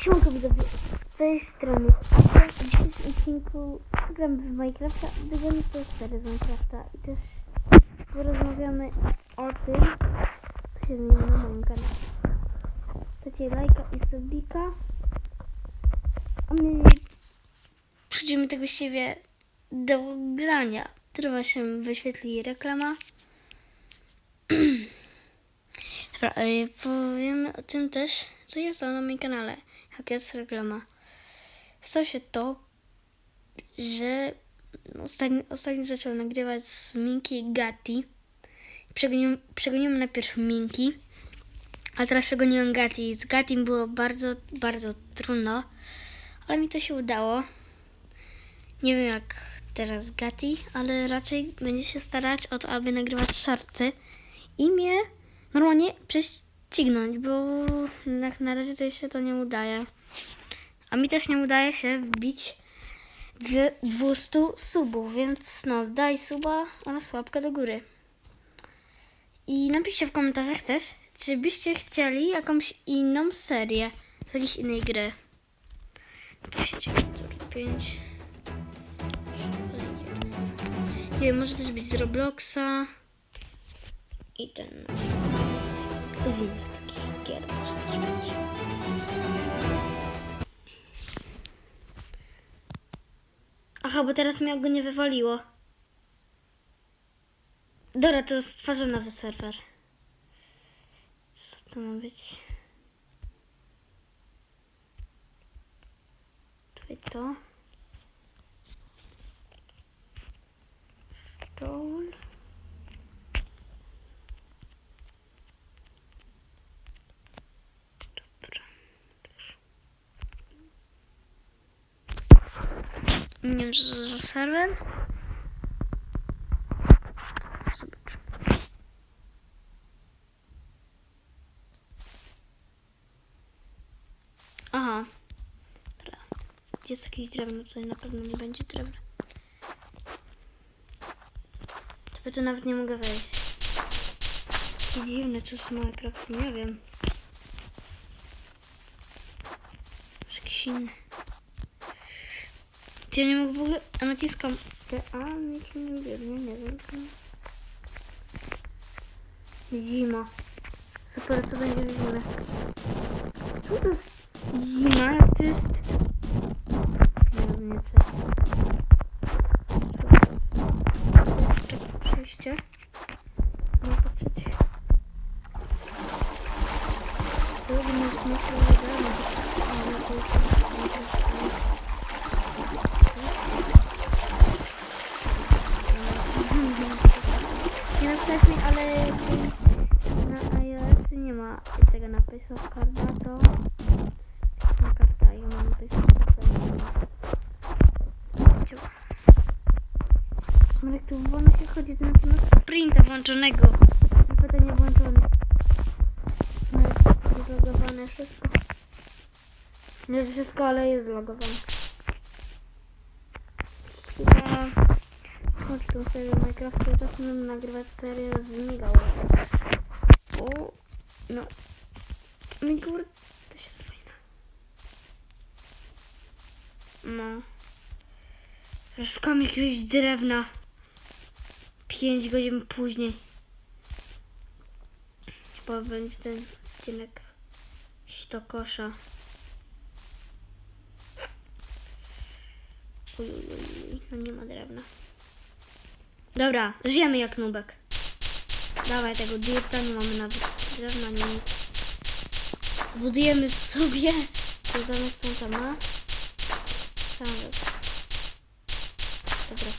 Siemanko widzowie, z tej strony Asia. W dzisiejszym odcinku gramy w Minecrafta, będziemy to stary z Minecrafta i też porozmawiamy o tym, co się zmieniło na moim kanale. Dajcie lajka i subika, a my przejdziemy tego właściwie do grania. Teraz się wyświetli reklama. Dobra, y, powiemy o tym też, co stało na moim kanale, jest reklama. Stało się to, że ostatnio, ostatnio zaczął nagrywać z Minki i Gatti. Przegoniłem, przegoniłem najpierw Minki, a teraz przegoniłem Gatti. Z Gattim było bardzo, bardzo trudno, ale mi to się udało. Nie wiem jak teraz Gatti, ale raczej będzie się starać o to, aby nagrywać shorty i mnie normalnie prześcignąć, bo jak na razie to jeszcze to nie udaje. A mi też nie udaje się wbić w 200 subów, więc no daj suba oraz łapkę do góry. I napiszcie w komentarzach też, czy byście chcieli jakąś inną serię z jakiejś innej gry. 5 Nie wiem, może też być z Robloxa i ten z innych takich gier też być. Aha, bo teraz mnie go nie wywaliło. Dobra, to stworzę nowy serwer. Co to ma być? Tutaj to. Stone. Dobra. Nie wiem, co to za serwer. Zobacz. Aha. Dobra. Jest jakieś drewno? Tutaj na pewno nie będzie drewna. Chyba to nawet nie mogę wejść. Jakie dziwne, jest Minecraft, nie wiem. Może jakiś inny. Ty ja nie mogę w ogóle, a naciskam te A, nic nie biegnie, nie wiem. Zima. Super, co będzie w zimę? Co to jest zima? To jest... Nie wiem, nie co. Przejście. Nie patrzeć. To jest... Nie na strasznie, ale na iOS nie ma tego napisu karta, to na karta i mam napis. Smarek tu wolno się chodzi, ten ma sprinta włączonego. Zapytanie włączone. Smarek jest zlogowane wszystko. Nie wszystko, ale jest zlogowane. Chyba skończę tą serię Minecraftu i zacznę nagrywać serię z Migał. O, no. Migał też jest fajna. No. Szukam jakiegoś drewna. 5 godzin później. Chyba będzie ten odcinek Ściokosza. Uj, uj, uj, uj, no nie ma drewna. Dobra, żyjemy jak nubek. Dawaj tego dirta, nie mamy nawet drewna, nie nic. Budujemy sobie. To zamek co on tam ma wezmę. Dobra.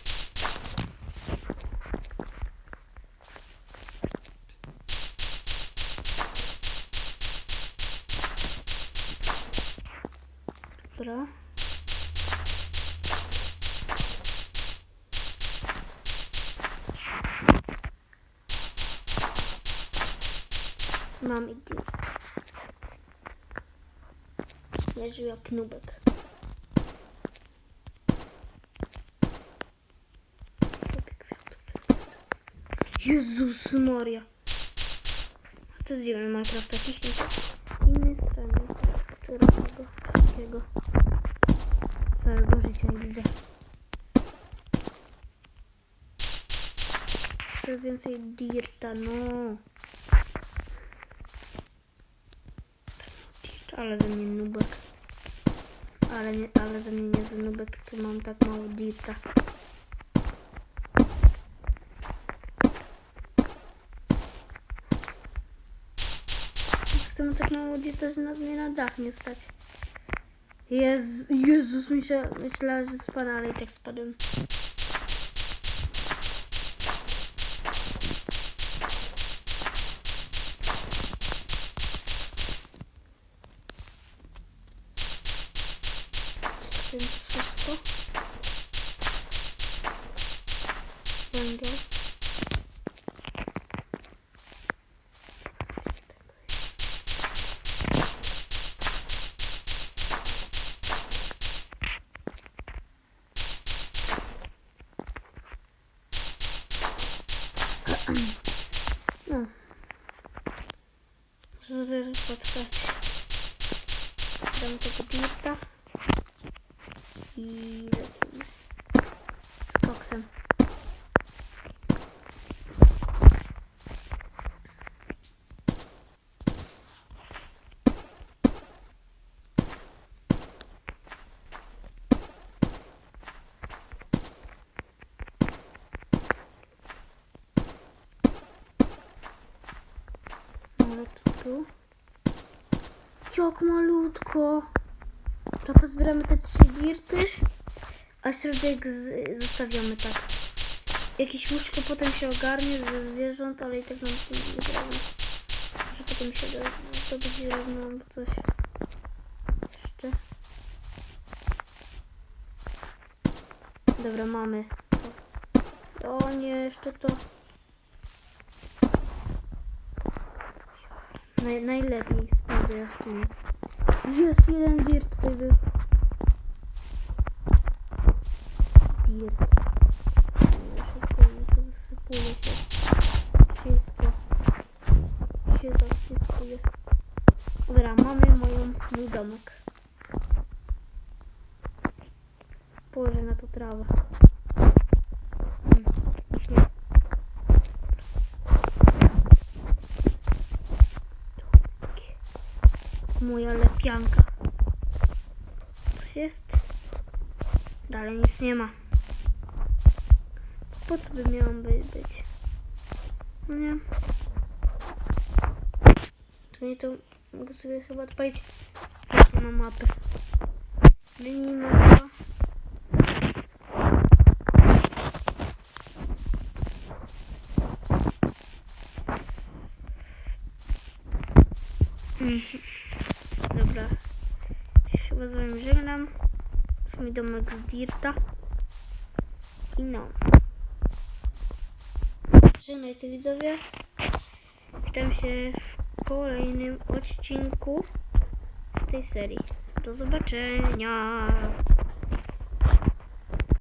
Dobra. Mam i dirt. Leży jak nubek. Jezus Maria. To jest dziwny Minecraft jakiś inny strony, którego takiego. Całego życia nie widzę. Jeszcze więcej dirta, no. Dirt, ale ze mnie nubek. Ale, nie, ale ze mnie nie z nubek, jak mam tak mało dirta. Chcę tak mało dirta, że na mnie na dach nie stać. Jezus, Jezus myśla, myślała, że spadł, ale i tak spadłem. Tym wszystko. Węgiel. No. Muszę teraz potrwać. Dam tego dirta. I lecimy. Z koksem. Ale to tu. Jak malutko. To pozbieramy te trzy dirty, a środek zostawiamy tak. Jakieś łóżko potem się ogarnie ze zwierząt, ale i tak nam to nie zrobi. Może potem się zdobyć drewno albo coś. Jeszcze. Dobra, mamy. O nie, jeszcze to. Naj, najlepiej spędzę jaskini. Jest jeden dirt tutaj był. Dirt. Wszystko to zasypuje się. Wszystko się zasypuje. Dobra, mamy moją, mój domek. Położę na to trawę. Hmm, już nie. Moja lepianka. Coś jest? Dalej nic nie ma. Po co by miałam by być? No nie. Tu nie to mogę sobie chyba odpalić. Jak nie ma mapy. Linii mapa. Mhm. Dobra. Chyba z wami żegnam. Domek z Dirta. I no. Żegnajcie widzowie. Witam się w kolejnym odcinku z tej serii. Do zobaczenia.